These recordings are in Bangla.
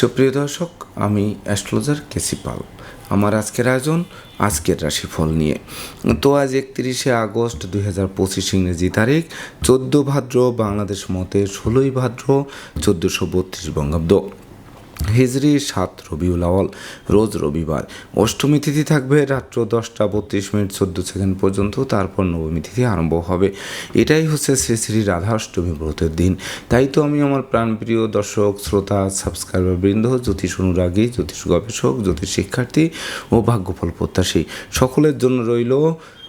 সুপ্রিয় দর্শক, আমি অ্যাস্ট্রোলজার কেসি পাল। আমার আজকের আয়োজন, আজকের রাশিফল নিয়ে। তো আজ একত্রিশে আগস্ট দুই হাজার পঁচিশ ইংরেজি তারিখ, চোদ্দ ভাদ্র বাংলাদেশ মতে ষোলোই ভাদ্র চোদ্দোশো বত্রিশ বঙ্গাব্দ। হিজরি সাত রবিউল আওয়াল রোজ রবিবার। অষ্টমী তিথি থাকবে রাত্র দশটা বত্রিশ মিনিট চোদ্দ সেকেন্ড পর্যন্ত, তারপর নবমী তিথি আরম্ভ হবে। এটাই হচ্ছে শ্রী শ্রী রাধা অষ্টমী ব্রতের দিন। তাই তো আমি আমার প্রাণপ্রিয় দর্শক, শ্রোতা, সাবস্ক্রাইবার বৃন্দ, জ্যোতিষ অনুরাগী, জ্যোতিষ গবেষক, জ্যোতিষ শিক্ষার্থী ও ভাগ্যফল প্রত্যাশী, সকলের জন্য রইল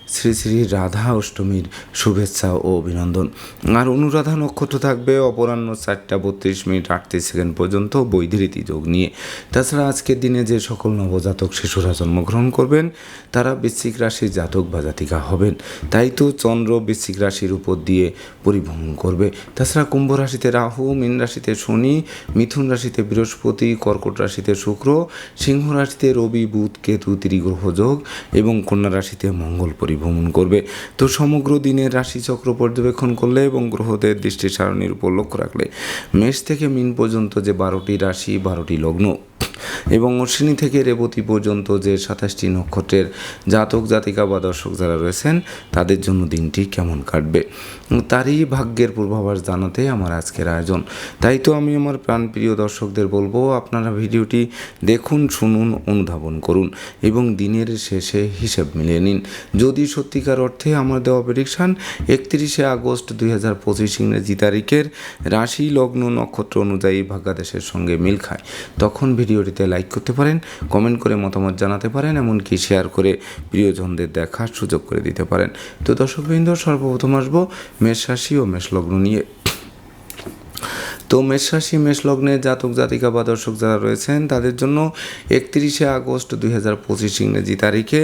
শ্রী শ্রী রাধা অষ্টমীর শুভেচ্ছা ও অভিনন্দন। আর অনুরাধা নক্ষত্র থাকবে অপরাহ্ন চারটা বত্রিশ মিনিট আটত্রিশ সেকেন্ড পর্যন্ত বৈধরীতি যোগ নিয়ে। তাছাড়া আজকের দিনে যে সকল নবজাতক শিশুরা জন্মগ্রহণ করবেন, তারা বৃশ্চিক রাশির জাতক বা জাতিকা হবেন। তাই তো চন্দ্র বৃশ্চিক রাশির উপর দিয়ে পরিভ্রমণ করবে। তাছাড়া কুম্ভ রাশিতে রাহু, মীন রাশিতে শনি, মিথুন রাশিতে বৃহস্পতি, কর্কট রাশিতে শুক্র, সিংহ রাশিতে রবি, বুধ, কেতু, ত্রিগ্রহ যোগ এবং কন্যা রাশিতে মঙ্গল পরিভ্রমণ করবে। তো সমগ্র দিনের রাশিচক্র পর্যবেক্ষণ করলে এবং গ্রহদের দৃষ্টি সারণীর উপর লক্ষ্য রাখলে মেষ থেকে মিন পর্যন্ত যে বারোটি রাশি, বারোটি লগ্ন। এবং অশ্বিনী থেকে রেবতী পর্যন্ত যে সাতাশটি নক্ষত্রের জাতক, জাতিকা বা দর্শক যারা রয়েছেন, তাদের জন্য দিনটি কেমন কাটবে? তারই ভাগ্যের পূর্বাভাস জানাতে আমার আজকের আয়োজন। তাই তো আমি আমার প্রাণপ্রিয় দর্শকদের বলব, আপনারা ভিডিওটি দেখুন, শুনুন, অনুধাবন করুন এবং দিনের শেষে হিসেব মিলিয়ে নিন। যদি সত্যিকার অর্থে আমার দেওয়া প্রেডিকশান একত্রিশে আগস্ট দুই হাজার পঁচিশ ইংরেজি তারিখের রাশি, লগ্ন, নক্ষত্র অনুযায়ী ভাগ্যাদেশের সঙ্গে মিল খায়, তখন ভিডিওটিতে লাইক করতে পারেন কমেন্ট করে মতামত জানাতে পারেন, এমনকি শেয়ার করে প্রিয়জনদের দেখার সুযোগ করে দিতে পারেন। তো দর্শকবৃন্দ সর্বপ্রথম আসব মেষ রাশি ও মেষ লগ্ন নিয়ে। তো মেষ রাশি মেষ লগ্নে জাতক, জাতিকা বা দর্শক যারা রয়েছেন, তাদের জন্য একত্রিশে আগস্ট দুই হাজার পঁচিশ ইংরেজি তারিখে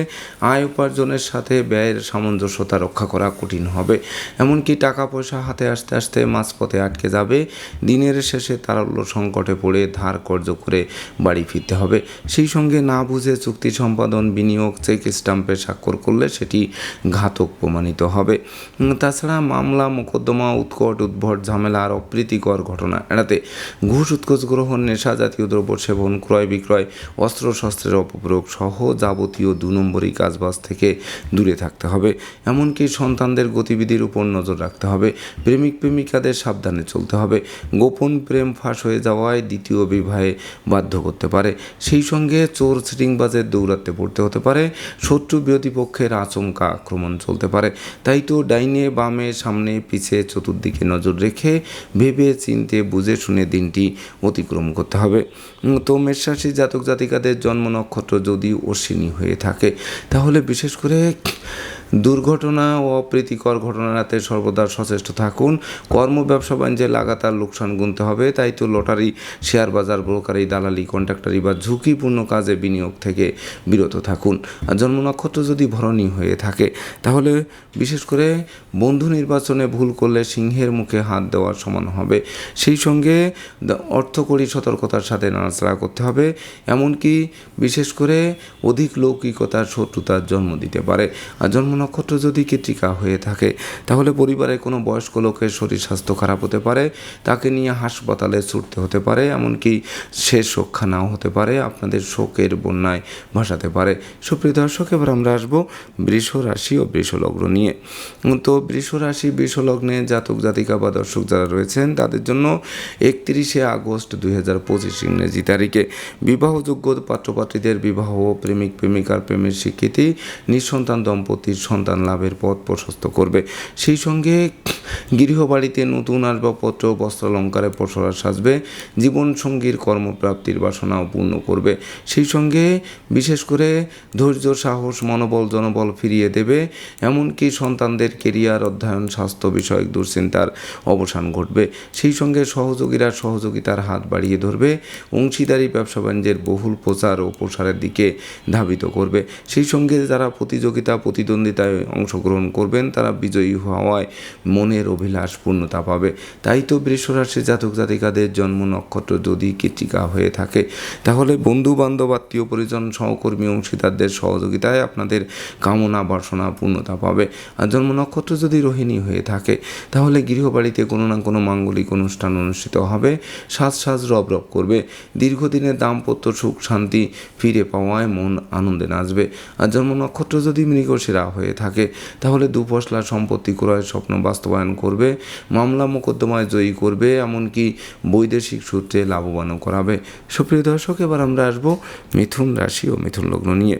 আয় উপার্জনের সাথে ব্যয়ের সামঞ্জস্যতা রক্ষা করা কঠিন হবে। এমনকি টাকা পয়সা হাতে আসতে আসতে মাঝপথে আটকে যাবে। দিনের শেষে তারল্য সংকটে পড়ে ধার কর্য করে বাড়ি ফিরতে হবে। সেই সঙ্গে না বুঝে চুক্তি সম্পাদন, বিনিয়োগ, চেক স্টাম্পে স্বাক্ষর করলে সেটি ঘাতক প্রমাণিত হবে। তাছাড়া মামলা, মোকদ্দমা, উৎকট, উদ্ভট, ঝামেলা আর অপ্রীতিকর ঘটনা এড়াতে ঘুষ, উৎকোচ গ্রহণ, নেশা জাতীয় দ্রব্য সেবন, ক্রয় বিক্রয়, অস্ত্র, শস্ত্রের অপপ্রয়োগ সহ যাবতীয় দু নম্বরই কাজবাজ থেকে দূরে থাকতে হবে। এমনকি সন্তানদের গতিবিধির উপর নজর রাখতে হবে। প্রেমিক প্রেমিকাদের সাবধানে চলতে হবে। গোপন প্রেম ফাঁস হয়ে যাওয়ায় দ্বিতীয় বিবাহে বাধ্য করতে পারে। সেই সঙ্গে চোর সিটিংবাজের দৌড়াতে পড়তে হতে পারে। শত্রু বিরোধী পক্ষের আচমকা আক্রমণ চলতে পারে। তাই তো ডাইনে বামে সামনে পিছে চতুর্দিকে নজর রেখে ভেবে চিনতে বুঝে শুনে দিনটি অতিক্রম করতে হবে। তো মেষরাশি জাতক জাতিকাদের জন্ম নক্ষত্র যদি অশ্বিনী হয়ে থাকে, তাহলে বিশেষ করে দুর্ঘটনা ও অপ্রীতিকর ঘটনাতে সর্বদা সচেষ্ট থাকুন। কর্ম, ব্যবসা, বাণিজ্যে লাগাতার লোকসান গুনতে হবে। তাই তো লটারি, শেয়ার বাজার ব্রোকারি দালালি, কন্ট্রাক্টারি বা ঝুঁকিপূর্ণ কাজে বিনিয়োগ থেকে বিরত থাকুন। আর জন্ম নক্ষত্র যদি ভরণী হয়ে থাকে, তাহলে বিশেষ করে বন্ধু নির্বাচনে ভুল করলে সিংহের মুখে হাত দেওয়ার সমান হবে। সেই সঙ্গে অর্থকরী সতর্কতার সাথে নাড়াচাড়া করতে হবে। এমনকি বিশেষ করে অধিক লৌকিকতার শত্রুতার জন্ম দিতে পারে। আর জন্ম নক্ষত্র যদি কৃত্রিকা হয়ে থাকে, তাহলে পরিবারে কোনো বয়স্ক লোকের শরীর স্বাস্থ্য খারাপ হতে পারে। তাকে নিয়ে হাসপাতালে ছুটতে হতে পারে, এমনকি শেষ রক্ষা নাও হতে পারে। আপনাদের শোকের বন্যায় ভাসাতে পারে। সুপ্রিয় দর্শক, এবার আমরা আসব বৃষ রাশি ও বৃষ লগ্ন নিয়ে। তো বৃষ রাশি জাতক, জাতিকা বা দর্শক যারা রয়েছেন, তাদের জন্য একত্রিশে আগস্ট দুই হাজার পঁচিশ ইংরেজি তারিখে বিবাহযোগ্য পাত্রপাত্রীদের বিবাহ প্রেমিক, প্রেমিকার প্রেমের স্বীকৃতি নিঃসন্তান দম্পতির সন্তান লাভের পথ প্রশস্ত করবে। সেই সঙ্গে গৃহবাড়িতে নতুন আসবাবপত্র, বস্ত্রালঙ্কারে পসরা সাজবে, জীবনসঙ্গীর কর্মপ্রাপ্তির বাসনাও পূর্ণ করবে। সেই সঙ্গে বিশেষ করে ধৈর্য, সাহস, মনোবল, জনবল ফিরিয়ে দেবে, এমনকি সন্তানদের কেরিয়ার অধ্যয়ন, স্বাস্থ্য বিষয়ক দুশ্চিন্তার অবসান ঘটবে। সেই সঙ্গে সহযোগীরা সহযোগিতার হাত বাড়িয়ে ধরবে। অংশীদারি ব্যবসা বাণিজ্যের বহুল প্রচার ও প্রসারের দিকে ধাবিত করবে। সেই সঙ্গে যারা প্রতিযোগিতা, প্রতিদ্বন্দ্বিতায় অংশগ্রহণ করবেন, তারা বিজয়ী হওয়ায় মনের অভিলাষ পূর্ণতা পাবে। তাই তো বৃষরাশি জাতক জাতিকাদের জন্ম নক্ষত্র যদি কৃতিকা হয়ে থাকে, তাহলে বন্ধু বান্ধব আত্মীয় পরিজন, সহকর্মী, অংশীদারদের সহযোগিতায় আপনাদের কামনা বাসনা পূর্ণতা পাবে। আর জন্ম নক্ষত্র যদি রোহিণী হয়ে থাকে, তাহলে গৃহবাড়িতে কোনো না কোনো মাঙ্গলিক অনুষ্ঠান অনুষ্ঠিত হবে। সাজ সাজ রব রব করবে। দীর্ঘদিনের দাম্পত্য সুখ শান্তি ফিরে পাওয়ায় মন আনন্দে নাচবে। আর জন্ম নক্ষত্র যদি মৃগশিরা হয়ে থাকে, তাহলে দুপশলা সম্পত্তি ক্রয়ের স্বপ্ন বাস্তবায়ন করবে। মামলা মোকদ্দমায় জয়ী করবে, এমনকি বৈদেশিক সূত্রে লাভবানও করাবে। সুপ্রিয় দর্শক, এবার আমরা আসব মিথুন রাশি ও মিথুন লগ্ন নিয়ে।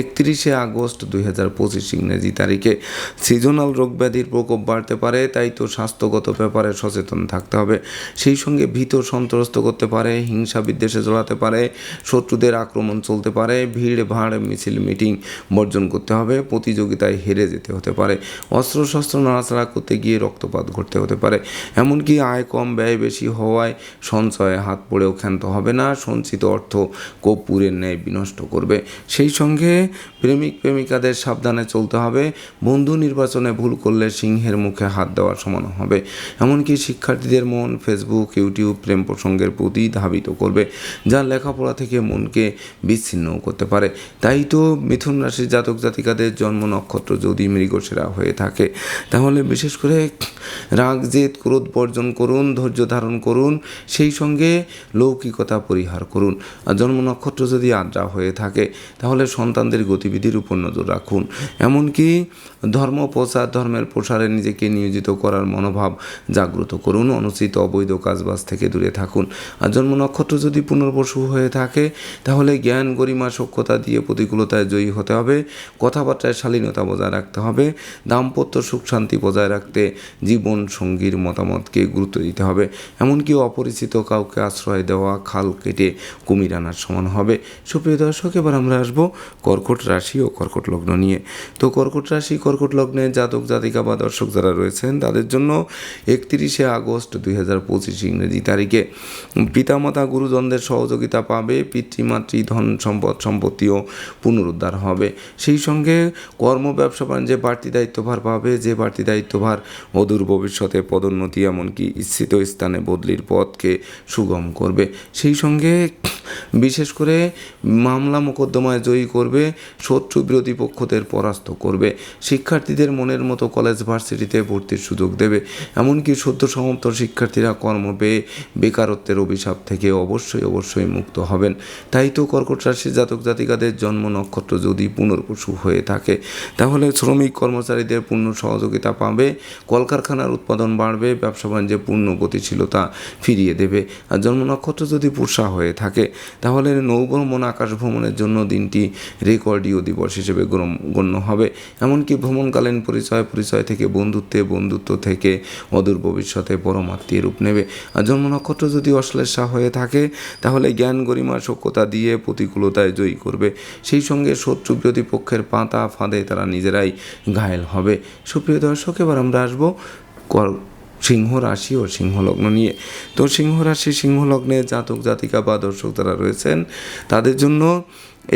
একত্রিশে আগস্ট দুই হাজার পঁচিশ ইংরেজি তারিখে সিজনাল রোগ ব্যাধির প্রকোপ বাড়তে পারে, তাই তো স্বাস্থ্যগত ব্যাপারে সচেতন থাকতে হবে। সেই সঙ্গে ভীত সন্ত্রস্ত করতে পারে, হিংসা বিদ্বেষে জড়াতে পারে, শত্রুদের আক্রমণ চলতে পারে, ভিড়, ভাড়, মিছিল, মিটিং বর্জন করতে হবে, প্রতিযোগিতায় হেরে যেতে হতে পারে, অস্ত্রশস্ত্র নাড়াচাড়া করতে গিয়ে রক্তপাত ঘটতে হতে পারে। এমনকি আয় কম, ব্যয় বেশি হওয়ায় সঞ্চয়ে হাত পড়েও ক্ষান্ত হবে না, সঞ্চিত অর্থ কর্পূরের ন্যায় বিনষ্ট করবে। সেই সঙ্গে প্রেমিক প্রেমিকাদের সাবধানে চলতে হবে। বন্ধু নির্বাচনে ভুল করলে সিংহের মুখে হাত দেওয়ার সমান হবে। এমনকি শিক্ষার্থীদের মন ফেসবুক ইউটিউব প্রেম প্রসঙ্গের প্রতি ধাবিত করবে, যা লেখাপড়া থেকে মনকে বিচ্ছিন্নও করতে পারে। তাই তো মিথুন রাশির জাতক জাতিকাদের জন্ম নক্ষত্র যদি মৃগসেরা হয়ে থাকে, তাহলে বিশেষ করে রাগ, জেদ, ক্রোধ বর্জন করুন, ধৈর্য ধারণ করুন, সেই সঙ্গে লৌকিকতা পরিহার করুন। আর জন্ম নক্ষত্র যদি আদ্রা হয়ে থাকে, তাহলে সন্তানদের গতিবিধির উপর নজর রাখুন। এমনকি ধর্ম প্রচার, ধর্মের প্রসারে নিজেকে নিয়োজিত করার মনোভাব জাগ্রত করুন। অনুচিত অবৈধ কাজবাজ থেকে দূরে থাকুন। আর জন্ম নক্ষত্র যদি পুনর্বসু হয়ে থাকে, তাহলে জ্ঞান, গরিমা সক্ষতা দিয়ে প্রতিকূলতায় জয়ী হতে হবে। কথাবার্তায় শালীনতা বজায় রাখতে হবে। দাম্পত্য সুখ শান্তি বজায় রাখতে জীবন সঙ্গীর মতামতকে গুরুত্ব দিতে হবে। এমনকি অপরিচিত কাউকে আশ্রয় দেওয়া, খাল কেটে কুমির আনার সমান হবে। সুপ্রিয় দর্শক, এবার আমরা আসব কর্কট রাশি ও কর্কট লগ্ন নিয়ে। তো কর্কট রাশি, কর্কট লগ্নে জাতক, জাতিকা বা দর্শক যারা রয়েছেন, তাদের জন্য একত্রিশে আগস্ট দুই হাজার পঁচিশ ইংরেজি তারিখে পিতামাতা গুরুজনদের সহযোগিতা পাবে, পিতৃমাতৃ ধন সম্পদ সম্পত্তিও পুনরুদ্ধার হবে। সেই সঙ্গে কর্ম, ব্যবসা, বাণিজ্যে বাড়তি দায়িত্বভার পাবে, যে বাড়তি দায়িত্বভার অদূর ভবিষ্যতে পদোন্নতি এমনকি ইচ্ছিত স্থানে বদলির পথকে সুগম করবে। সেই সঙ্গে বিশেষ করে মামলা মোকদ্দমায় জয়ী করবে শত্রু বিরোধী পক্ষদের পরাস্ত করবে। শিক্ষার্থীদের মনের মতো কলেজ ভার্সিটিতে ভর্তির সুযোগ দেবে। এমনকি সদ্য সমাপ্ত শিক্ষার্থীরা কর্ম পেয়ে বেকারত্বের অভিশাপ থেকে অবশ্যই অবশ্যই মুক্ত হবেন। তাই তো কর্কট রাশির জাতক জাতিকাদের জন্ম নক্ষত্র যদি পুনর্বসু হয়ে থাকে, তাহলে শ্রমিক কর্মচারীদের পূর্ণ সহযোগিতা পাবে, কলকারখানার উৎপাদন বাড়বে, ব্যবসা বাণিজ্যে পূর্ণ গতিশীলতা ফিরিয়ে দেবে। আর জন্ম নক্ষত্র যদি পুষা হয়ে থাকে, তাহলে নৌভ্রমণ আকাশ ভ্রমণের জন্য দিনটি রেকর্ডীয় দিবস হিসেবে গণ্য হবে। এমনকি ভ্রমণকালীন পরিচয় পরিচয় থেকে বন্ধুত্বে, বন্ধুত্ব থেকে অদূর ভবিষ্যতে পরমাত্মীয় রূপ নেবে। আর জন্ম নক্ষত্র যদি অশ্লেষা হয়ে থাকে, তাহলে জ্ঞান গরিমা সক্ষতা দিয়ে প্রতিকূলতায় জয়ী করবে। সেই সঙ্গে শত্রু বিরোধী পক্ষের পাতা ফাঁদে তারা নিজেরাই ঘায়েল হবে। সুপ্রিয় দর্শক, এবার আমরা আসব সিংহ রাশি ও সিংহ লগ্ন নিয়ে। তো সিংহ রাশি সিংহ লগ্নে জাতক জাতিকা বা দর্শক যারা রয়েছেন, তাদের জন্য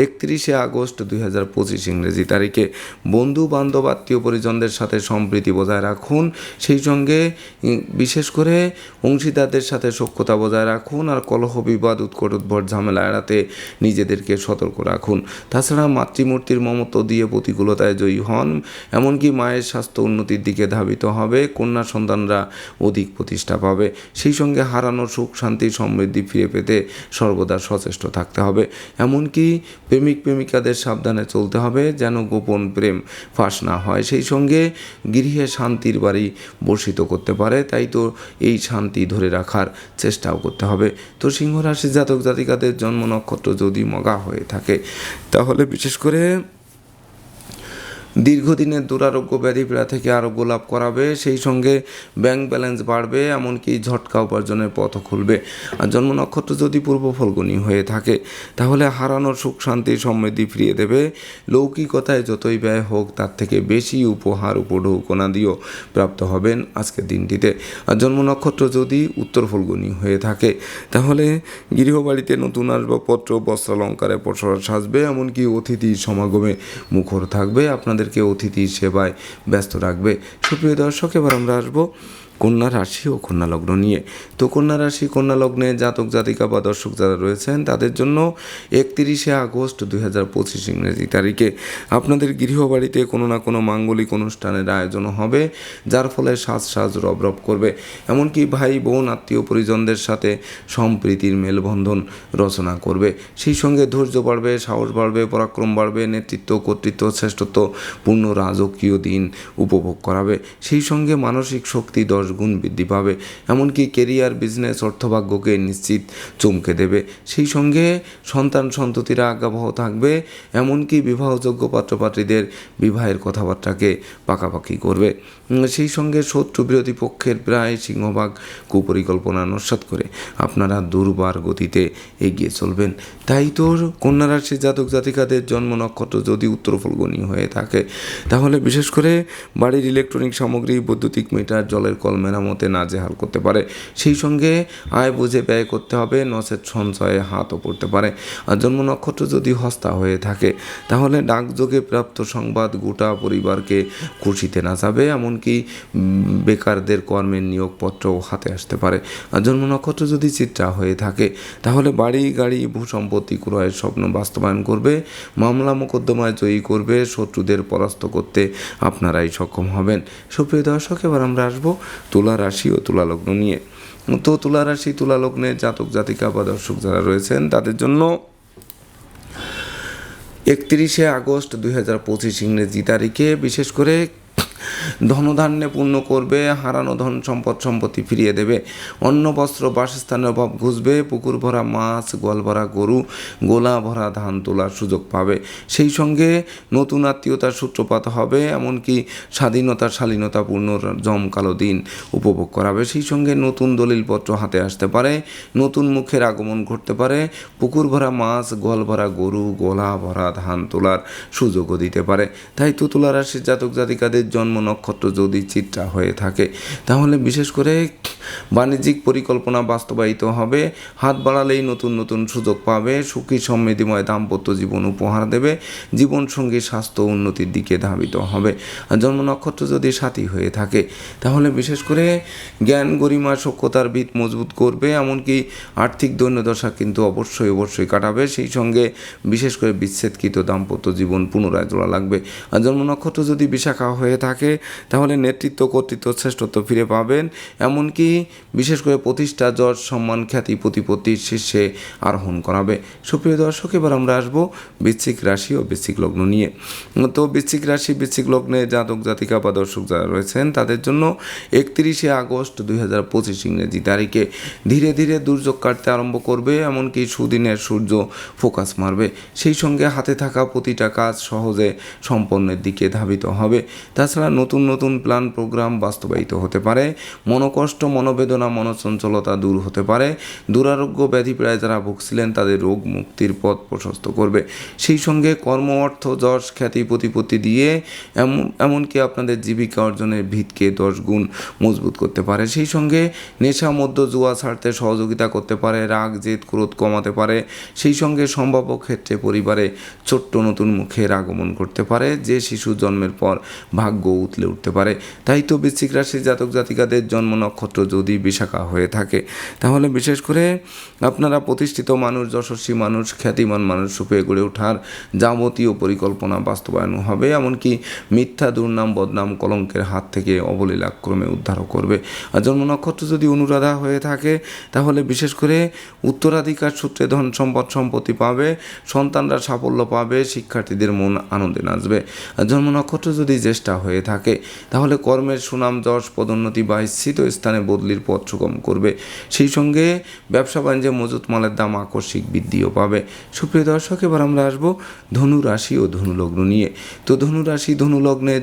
একত্রিশে আগস্ট দুই হাজার পঁচিশ ইংরেজি তারিখে বন্ধু, বান্ধব, আত্মীয় পরিজনদের সাথে সম্প্রীতি বজায় রাখুন, সেই সঙ্গে বিশেষ করে অংশীদারদের সাথে সখ্যতা বজায় রাখুন আর কলহ, বিবাদ, উৎকট, উদ্ভট ঝামেলা এড়াতে নিজেদেরকে সতর্ক রাখুন। তাছাড়া মাতৃমূর্তির মমত্ব দিয়ে প্রতিকূলতায় জয়ী হন, এমনকি মায়ের স্বাস্থ্য উন্নতির দিকে ধাবিত হবে, কন্যা সন্তানরা অধিক প্রতিষ্ঠা পাবে। সেই সঙ্গে হারানো সুখ, শান্তি, সমৃদ্ধি ফিরে পেতে সর্বদা সচেষ্ট থাকতে হবে। এমনকি প্রেমিক প্রেমিকাদের সাবধানে চলতে হবে যেন গোপন প্রেম ফাঁস না হয়। সেই সঙ্গে গৃহে শান্তির বাড়ি বর্ষিত করতে পারে, তাই তো এই শান্তি ধরে রাখার চেষ্টাও করতে হবে। তো সিংহ রাশি জাতক জাতিকাদের জন্ম নক্ষত্র যদি মগা হয়ে থাকে, তাহলে বিশেষ করে দীর্ঘদিনের দুরারোগ্য ব্যাধি পীড়া থেকে আরোগ্য লাভ করাবে, সেই সঙ্গে ব্যাংক ব্যালেন্স বাড়বে, এমনকি ঝটকা উপার্জনের পথ খুলবে। আর জন্ম নক্ষত্র যদি পূর্ব ফলগুনি হয়ে থাকে, তাহলে হারানোর সুখ শান্তি সমৃদ্ধি ফিরিয়ে দেবে। লৌকিকতায় যতই ব্যয় হোক, তার থেকে বেশি উপহার উপঢৌকনা দিয়েও প্রাপ্ত হবেন আজকের দিনটিতে। আর জন্ম নক্ষত্র যদি উত্তর ফলগুনি হয়ে থাকে, তাহলে গৃহবাড়িতে নতুন আসবাবপত্র, বস্ত্রালঙ্কারে পসরা সাজবে, এমনকি অতিথি সমাগমে মুখর থাকবে। আপনাদেরকে অতিথি সেবায় ব্যস্ত রাখবে। সুপ্রিয় দর্শক এবার আমরা আসব কন্যা রাশি ও কন্যা লগ্ন নিয়ে। তো কন্যা রাশি, কন্যা লগ্নে জাতক, জাতিকা বা দর্শক যারা রয়েছেন, তাদের জন্য একত্রিশে আগস্ট দুই হাজার পঁচিশ ইংরেজি তারিখে আপনাদের গৃহবাড়িতে কোনো না কোনো মাঙ্গলিক অনুষ্ঠানের আয়োজন হবে, যার ফলে সাজ সাজ রব রব করবে। এমনকি ভাই, বোন, আত্মীয় পরিজনদের সাথে সম্প্রীতির মেলবন্ধন রচনা করবে। সেই সঙ্গে ধৈর্য বাড়বে, সাহস বাড়বে, পরাক্রম বাড়বে, নেতৃত্ব, কর্তৃত্ব, শ্রেষ্ঠত্ব, পূর্ণ রাজকীয় দিন উপভোগ করাবে। সেই সঙ্গে মানসিক শক্তি দশ গুণ বৃদ্ধি পাবে। এমনকি কেরিয়ার বিজনেস অর্থভাগ্যকে নিশ্চিত চমকে দেবে। সেই সঙ্গে সন্তান সন্ততিরা আজ্ঞাবহ থাকবে। এমনকি বিবাহযোগ্য পাত্রপাত্রীদের বিবাহের কথাবার্তাকে পাকাপাকি করবে। সেই সঙ্গে শত্রু বিরোধী পক্ষের প্রায় সিংহভাগ কুপরিকল্পনা নস্বাত করে আপনারা দুর্বার গতিতে এগিয়ে চলবেন। তাই তো কন্যা রাশির জাতক জাতিকাদের জন্ম নক্ষত্র যদি উত্তর ফলগণী হয়ে থাকে, তাহলে বিশেষ করে বাড়ির ইলেকট্রনিক সামগ্রী, বৈদ্যুতিক মিটার জলের কল মেরামতে নাজেহাল করতে পারে। সেই সঙ্গে আয় বুঝে ব্যয় করতে হবে নচেত সঞ্চয়ে হাতও পড়তে পারে। আর জন্ম নক্ষত্র যদি হস্তা হয়ে থাকে, তাহলে ডাকযোগে প্রাপ্ত সংবাদ গোটা পরিবারকে খুশিতে নাচাবে, এমনকি বেকারদের কর্মের নিয়োগপত্রও হাতে আসতে পারে। আর জন্ম নক্ষত্র যদি চিত্রা হয়ে থাকে, তাহলে বাড়ি, গাড়ি ভূ সম্পত্তি ক্রয়ের স্বপ্ন বাস্তবায়ন করবে, মামলা মোকদ্দমায় জয়ী করবে, শত্রুদের পরাস্ত করতে আপনারাই সক্ষম হবেন। সুপ্রিয় দর্শক, এবার আমরা আসব তুলা রাশি ও তুলা লগ্ন নিয়ে। তো তুলা রাশি, তুলা লগ্নে জাতক, জাতিকা বা দর্শক যারা রয়েছেন, তাদের জন্য একত্রিশে আগস্ট দুই হাজার পঁচিশ ইংরেজি তারিখে বিশেষ করে ধনধান্যে পূর্ণ করবে, হারানো ধন সম্পদ সম্পত্তি ফিরিয়ে দেবে। অন্ন, বস্ত্র, বাসস্থানের অভাব ঘুষবে, পুকুর ভরা মাছ, গোয়াল ভরা গরু, গোলা ভরা ধান তোলার সুযোগ পাবে। সেই সঙ্গে নতুন আত্মীয়তার সূত্রপাত হবে, এমনকি স্বাধীনতা শালীনতাপূর্ণ জমকালো দিন উপভোগ করাবে। সেই সঙ্গে নতুন দলিলপত্র হাতে আসতে পারে, নতুন মুখের আগমন ঘটতে পারে, পুকুর ভরা মাছ, গোয়াল ভরা গরু, গোলা ভরা ধান তোলার সুযোগও দিতে পারে। তাই তো তুলা রাশির জাতক জাতিকাদের জন্ম নক্ষত্র যদি চিত্রা হয়ে থাকে, তাহলে বিশেষ করে বাণিজ্যিক পরিকল্পনা বাস্তবায়িত হবে। হাত বাড়ালেই নতুন নতুন সুযোগ পাবে, সুখী সমৃদ্ধিময় দাম্পত্য জীবন উপহার দেবে, জীবনসঙ্গী স্বাস্থ্য উন্নতির দিকে ধাবিত হবে। আর জন্ম নক্ষত্র যদি সাথী হয়ে থাকে, তাহলে বিশেষ করে জ্ঞান, গরিমা সক্ষতার ভিত মজবুত করবে, এমনকি আর্থিক দৈন্যদশা কিন্তু অবশ্যই অবশ্যই কাটাবে। সেই সঙ্গে বিশেষ করে বিচ্ছেদকৃত দাম্পত্য জীবন পুনরায় জোড়া লাগবে। আর জন্ম নক্ষত্র যদি বিশাখা হয়ে থাকে তাহলে নেতৃত্ব কর্তৃত্ব শ্রেষ্ঠত্ব ফিরে পাবেন। এমনকি বিশেষ করে প্রতিষ্ঠা, যশ, সম্মান, খ্যাতি, প্রতিপত্তির শীর্ষে আরোহণ করাবে। সুপ্রিয় দর্শক, এবার আমরা আসব বৃশ্চিক রাশি ও বৃশ্চিক লগ্ন নিয়ে। তো বৃশ্চিক রাশি, বৃশ্চিক লগ্নে জাতক, জাতিকা বা দর্শক যারা রয়েছেন, তাদের জন্য একত্রিশে আগস্ট দুই হাজার পঁচিশ ইংরেজি তারিখে ধীরে ধীরে দুর্যোগ কাটতে আরম্ভ করবে, এমনকি সুদিনের সূর্য ফোকাস মারবে। সেই সঙ্গে হাতে থাকা প্রতিটা কাজ সহজে সম্পন্নের দিকে ধাবিত হবে। তাছাড়া নতুন নতুন প্ল্যান প্রোগ্রাম বাস্তবায়িত হতে পারে। মনোকষ্ট, মনোবেদনা, মনোচঞ্চলতা দূর হতে পারে। দুরারোগ্য ব্যাধি প্রায় যারা ভুগছিলেন, তাদের রোগ মুক্তির পথ প্রশস্ত করবে। সেই সঙ্গে কর্ম, অর্থ, যশ, খ্যাতি, প্রতিপত্তি দিয়ে এমন, এমনকি আপনাদের জীবিকা অর্জনের ভিতকে দশ গুণ মজবুত করতে পারে। সেই সঙ্গে নেশা মধ্য জুয়া ছাড়তে সহযোগিতা করতে পারে। রাগ, জেদ, ক্রোধ কমাতে পারে। সেই সঙ্গে সম্ভাব্য ক্ষেত্রে পরিবারে ছোট্ট নতুন মুখের আগমন করতে পারে। যে শিশু জন্মের পর ভাগ্য উতলে উঠতে পারে। তাই তো বৃশ্চিক রাশির জাতক জাতিকাদের জন্ম নক্ষত্র যদি বিশাখা হয়ে থাকে, তাহলে বিশেষ করে আপনারা প্রতিষ্ঠিত মানুষ, যশস্বী মানুষ, খ্যাতিমান মানুষ রূপে গড়ে ওঠার যাবতীয় পরিকল্পনা বাস্তবায়ন হবে। এমনকি মিথ্যা দুর্নাম, বদনাম, কলঙ্কের হাত থেকে অবলীলাক্রমে উদ্ধারও করবে। আর জন্ম নক্ষত্র যদি অনুরাধা হয়ে থাকে, তাহলে বিশেষ করে উত্তরাধিকার সূত্রে ধন সম্পদ সম্পত্তি পাবে, সন্তানরা সাফল্য পাবে, শিক্ষার্থীদের মন আনন্দে নাচবে। আর জন্ম নক্ষত্র যদি জ্যেষ্ঠা হয়ে থাকে। তাহলে কর্মের সুনাম, যশ, পদোন্নতি বা স্থিত স্থানে বদলির পথ সুগম করবে। সেই সঙ্গে ব্যবসা বাণিজ্যে মজুত মালের দাম আকস্মিক বৃদ্ধিও পাবে। সুপ্রিয় দর্শক, এবার আমরা আসব ধনু রাশি ও ধনু লগ্ন নিয়ে। তো ধনু রাশি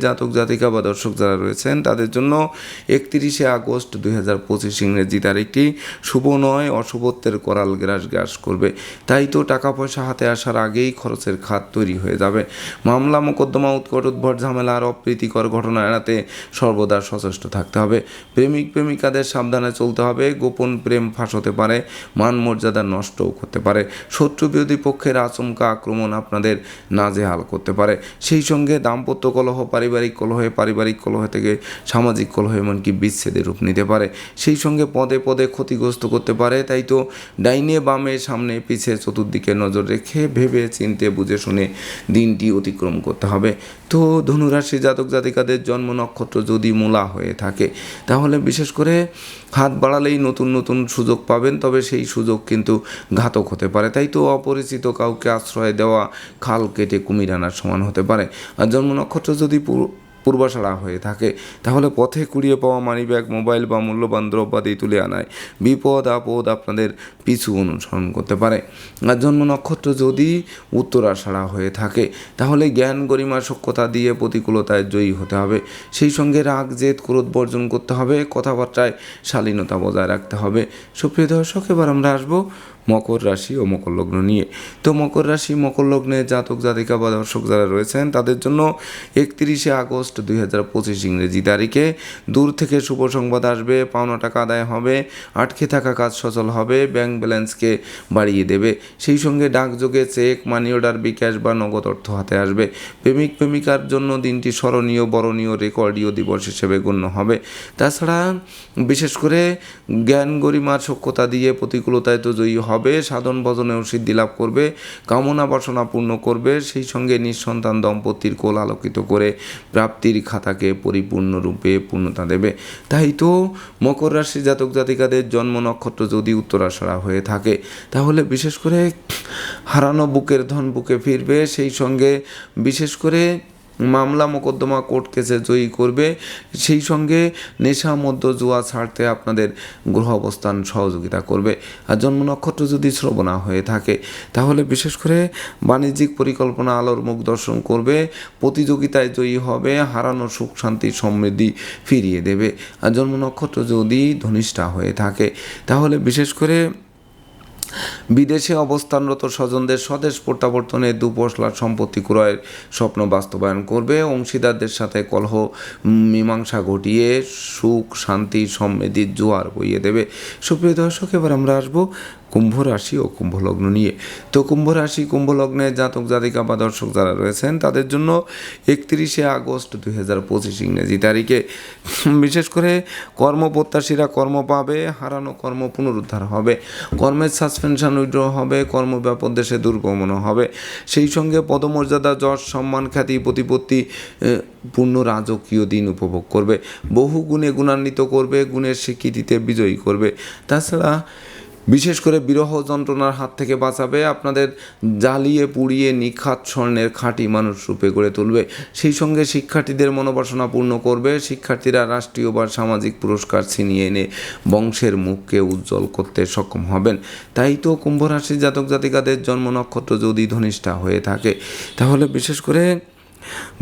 জাতক, জাতিকা বা দর্শক যারা রয়েছেন, তাদের জন্য একত্রিশে আগস্ট দুই হাজার পঁচিশ ইংরেজি তারিখটি শুভ নয়, অশুভত্বের করাল গ্রাস গ্রাস করবে। তাই তো টাকা পয়সা হাতে আসার আগেই খরচের খাত তৈরি হয়ে যাবে। মামলা, মোকদ্দমা, উৎকট উদ্ভট ঝামেলা আর অপ্রীতিকর ঘটনা এড়াতে সর্বদা সচেষ্ট থাকতে হবে। প্রেমিক প্রেমিকাদের সাবধানে চলতে হবে। গোপন প্রেম ফাঁস হতে পারে মান মর্যাদা নষ্টও করতে পারে। শত্রু বিরোধী পক্ষের আচমকা আক্রমণ আপনাদের নাজেহাল করতে পারে। সেই সঙ্গে দাম্পত্য কলহ, পারিবারিক কলহে, পারিবারিক কলহ থেকে সামাজিক কলহ এমনকি বিচ্ছেদের রূপ নিতে পারে। সেই সঙ্গে পদে পদে ক্ষতিগ্রস্ত করতে পারে। তাই তো ডাইনে বামে সামনে পিছে চতুর্দিকে নজর রেখে ভেবে চিনতে বুঝে শুনে দিনটি অতিক্রম করতে হবে। তো ধনুরাশি জাতক জাতিকাদের জন্ম নক্ষত্র যদি মূলা হয়ে থাকে, তাহলে বিশেষ করে হাত বাড়ালেই নতুন নতুন সুযোগ পাবেন, তবে সেই সুযোগ কিন্তু ঘাতক হতে পারে। তাই তো অপরিচিত কাউকে আশ্রয় দেওয়া, খাল কেটে কুমির আনার সমান হতে পারে। আর জন্ম নক্ষত্র যদি পুরো পূর্বাশাড়া হয়ে থাকে। তাহলে পথে কুড়িয়ে পাওয়া মানিব্যাগ, মোবাইল বা মূল্যবান দ্রব্যাদি তুলে আনায় বিপদ আপদ আপনাদের পিছু অনুসরণ করতে পারে। আর জন্ম নক্ষত্র যদি উত্তরাষাড়া হয়ে থাকে, তাহলে জ্ঞান, গরিমা সক্ষতা দিয়ে প্রতিকূলতায় জয়ী হতে হবে। সেই সঙ্গে রাগ, জেদ, ক্রোধ বর্জন করতে হবে। কথাবার্তায় শালীনতা বজায় রাখতে হবে। সুপ্রিয় দর্শক, এবার আমরা আসব মকর রাশি ও মকর লগ্ন নিয়ে। তো মকর রাশি, মকর লগ্নে জাতক, জাতিকা বা দর্শক যারা রয়েছেন, তাদের জন্য একত্রিশে আগস্ট দুই হাজার পঁচিশ ইংরেজি তারিখে দূর থেকে শুভ সংবাদ আসবে, পাওনা টাকা আদায় হবে, আটকে থাকা কাজ সচল হবে, ব্যাংক ব্যালেন্সকে বাড়িয়ে দেবে। সেই সঙ্গে ডাকযোগে চেক, মানি অর্ডার, বিকাশ বা নগদ অর্থ হাতে আসবে। প্রেমিক, প্রেমিকার জন্য দিনটি স্মরণীয়, বরণীয়, রেকর্ডীয় দিবস হিসেবে গণ্য হবে। তাছাড়া বিশেষ করে জ্ঞান গরিমার সক্ষতা দিয়ে প্রতিকূলতায় তো জয়ী হবে সাধন ভজনেও সিদ্ধি লাভ করবে, কামনা বাসনা পূর্ণ করবে, সেই সঙ্গে নিঃসন্তান দম্পতির কোল আলোকিত করে প্রাপ্তির খাতাকে পরিপূর্ণরূপে পূর্ণতা দেবে। তাই তো মকর রাশি জাতক জাতিকাদের জন্ম নক্ষত্র যদি উত্তরাশাড়া হয়ে থাকে, তাহলে বিশেষ করে হারানো বুকের ধন বুকে ফিরবে, সেই সঙ্গে বিশেষ করে মামলা মোকদ্দমা কোর্ট কেসে জয়ী করবে। সেই সঙ্গে নেশা মধ্য জুয়া ছাড়তে আপনাদের গ্রহ অবস্থান সহযোগিতা করবে। আর জন্ম নক্ষত্র যদি শ্রবণা হয়ে থাকে, তাহলে বিশেষ করে বাণিজ্যিক পরিকল্পনা আলোর মুখ দর্শন করবে, প্রতিযোগিতায় জয়ী হবে, হারানো সুখ, শান্তি, সমৃদ্ধি ফিরিয়ে দেবে। আর জন্ম নক্ষত্র যদি ধনিষ্ঠা হয়ে থাকে, তাহলে বিশেষ করে বিদেশে অবস্থানরত স্বজনদের স্বদেশ প্রত্যাবর্তনে দুপশলার সম্পত্তি ক্রয়ের স্বপ্ন বাস্তবায়ন করবে। অংশীদারদের সাথে কলহ মীমাংসা ঘটিয়ে সুখ, শান্তি সমৃদ্ধির জোয়ার বইয়ে দেবে। সুপ্রিয় দর্শক, এবার আমরা আসব কুম্ভ রাশি ও কুম্ভ লগ্ন নিয়ে। তো কুম্ভ রাশি, কুম্ভ লগ্নে জাতক, জাতিকা বা দর্শক যারা রয়েছেন, তাদের জন্য একত্রিশে আগস্ট দুই হাজার পঁচিশ ইংরেজি তারিখে বিশেষ করে কর্মপ্রত্যাশীরা কর্ম পাবে, হারানো কর্ম পুনরুদ্ধার হবে। কর্মের সাসপেনশন উইড্র হবে কর্মব্যাপন দেশে দুর্গমন হবে। সেই সঙ্গে পদমর্যাদা, যশ, সম্মান, খ্যাতি, প্রতিপত্তি পূর্ণ রাজকীয় দিন উপভোগ করবে। বহু গুণে গুণান্বিত করবে, গুণের স্বীকৃতিতে বিজয়ী করবে। তাছাড়া বিশেষ করে বিরহ যন্ত্রণার হাত থেকে বাঁচাবে, আপনাদের জ্বালিয়ে পুড়িয়ে নিখাত স্বর্ণের খাঁটি মানুষ রূপে গড়ে তুলবে। সেই সঙ্গে শিক্ষার্থীদের মনোবাসনা পূর্ণ করবে। শিক্ষার্থীরা রাষ্ট্রীয় বা সামাজিক পুরস্কার ছিনিয়ে এনে বংশের মুখকে উজ্জ্বল করতে সক্ষম হবেন। তাই তো কুম্ভ রাশির জাতক জাতিকাদের জন্ম নক্ষত্র যদি ধনিষ্ঠা হয়ে থাকে। তাহলে বিশেষ করে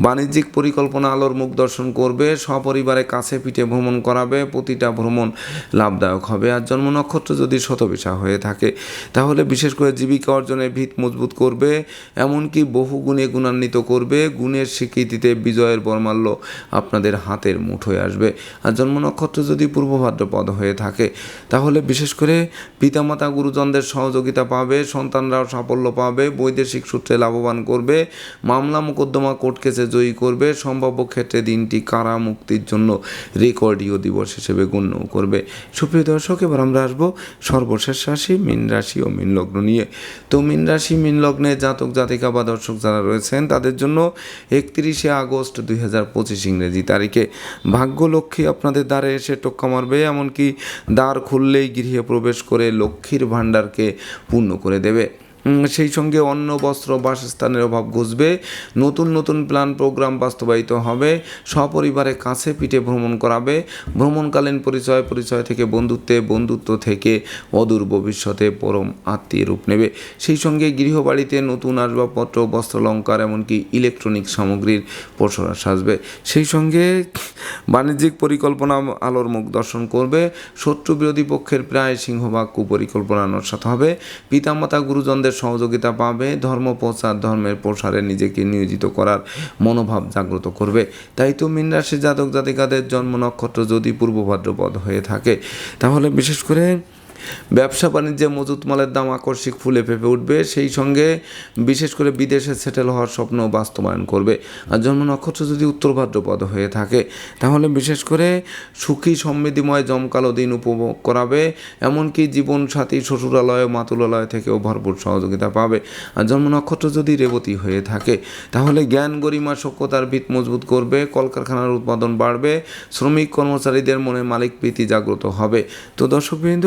বাণিজ্যিক পরিকল্পনা আলোর মুখ দর্শন করবে, সপরিবারে কাছে পিঠে ভ্রমণ করাবে, প্রতিটা ভ্রমণ লাভদায়ক হবে। আর জন্ম নক্ষত্র যদি শতবিশা হয়ে থাকে, তাহলে বিশেষ করে জীবিকা অর্জনের ভিত মজবুত করবে, এমনকি বহু গুণে গুণান্বিত করবে। গুণের স্বীকৃতিতে বিজয়ের বর্মাল্য আপনাদের হাতের মুঠোয় আসবে। আর জন্ম নক্ষত্র যদি পূর্ব ভাদ্রপদ হয়ে থাকে, তাহলে বিশেষ করে পিতামাতা গুরুজনদের সহযোগিতা পাবে, সন্তানরাও সাফল্য পাবে, বৈদেশিক সূত্রে লাভবান করবে, মামলা মোকদ্দমা কেসে জয়ী করবে। সম্ভাব্য ক্ষেত্রে দিনটি কারা মুক্তির জন্য রেকর্ডীয় দিবস হিসেবে গণ্য করবে? সুপ্রিয় দর্শক, এবার আমরা আসব সর্বশেষ রাশি, মীন রাশি ও মীন লগ্ন নিয়ে। তো মীন রাশি, মীন লগ্নে জাতক, জাতিকা বা দর্শক যারা রয়েছেন, তাদের জন্য একত্রিশে আগস্ট দুই হাজার পঁচিশ ইংরেজি তারিখে ভাগ্যলক্ষ্মী আপনাদের দ্বারে এসে টোক্কা মারবে, এমনকি দ্বার খুললেই গৃহে প্রবেশ করে লক্ষ্মীর ভাণ্ডারকে পূর্ণ করে দেবে। সেই সঙ্গে অন্ন, বস্ত্র, বাসস্থানের অভাব ঘুষবে। নতুন নতুন প্ল্যান প্রোগ্রাম বাস্তবায়িত হবে। সপরিবারে কাছে পিঠে ভ্রমণ করাবে। ভ্রমণকালীন পরিচয় পরিচয় থেকে বন্ধুত্বে, বন্ধুত্ব থেকে অদূর ভবিষ্যতে পরম আত্মীয় রূপ নেবে। সেই সঙ্গে গৃহবাড়িতে নতুন আসবাবপত্র, বস্ত্রালঙ্কার, এমনকি ইলেকট্রনিক সামগ্রীর পসরা সাজবে। সেই সঙ্গে বাণিজ্যিক পরিকল্পনা আলোর মুখ দর্শন করবে। শত্রু বিরোধী পক্ষের প্রায় সিংহভাগ কুপরিকল্পনা নস্বাত হবে। পিতামাতা, গুরুজনদের সহযোগিতা পাবে, ধর্ম প্রচার, ধর্মের প্রসারে নিজেকে নিয়োজিত করার মনোভাব জাগ্রত করবে। তাই তো মীন রাশি জাতক জাতিকাদের জন্ম নক্ষত্র যদি পূর্ব ভাদ্রপদ হয়ে থাকে, তাহলে বিশেষ করে ব্যবসা বাণিজ্যে মজুত মালের দাম আকস্মিক ফুলে ফেপে উঠবে। সেই সঙ্গে বিশেষ করে বিদেশে সেটেল হওয়ার স্বপ্ন বাস্তবায়ন করবে। আর জন্ম নক্ষত্র যদি উত্তর ভাদ্রপদ হয়ে থাকে, তাহলে বিশেষ করে সুখী সমৃদ্ধিময় জমকালো দিন উপভোগ করাবে। এমনকি জীবন সাথী শ্বশুরালয়, মাতুলালয় থেকেও ভরপুর সহযোগিতা পাবে। আর জন্ম নক্ষত্র যদি রেবতী হয়ে থাকে, তাহলে জ্ঞান গরিমা সক্ষতার ভিত মজবুত করবে, কলকারখানার উৎপাদন বাড়বে, শ্রমিক কর্মচারীদের মনে মালিক প্রীতি জাগ্রত হবে। তো দর্শকবৃন্দ